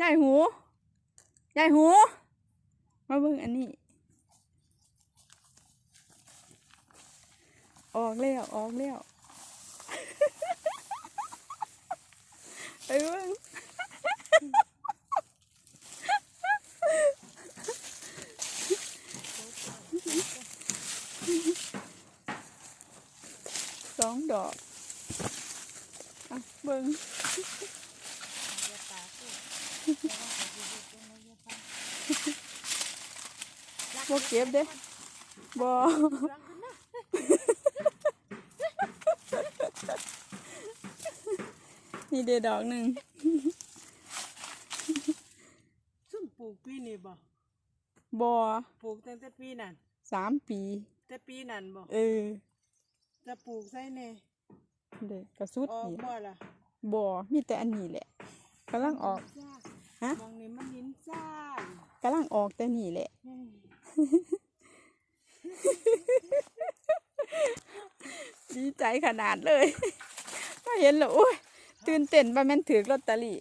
ยายหูยายหู มาเบิ่งอันนี้ ออกแล้วออกแล้วไปเบิ่งสองดอก อะเบิ่ง บ่เก็บเด้บ่นี่เดดอกหนึ่งซุ่มปลูกปีนี่บ่บ่ปลูกตั้งแต่ปีนั้นสามปีแต่ปีนั้นบ่เออจะปลูกใส่แน่เด็กกระสุดออกนี่บ่ล่ะบ่มีแต่อันนี้แหละกำลังออกจ้าฮะมองนี่มันหินซ่ากำลังออกแต่นี่แหละเฮ้ย ดีใจขนาดเลยมาเห็นแล้วโอ้ยตื่นเต้นว่าแม่นถือลอตเตอรี่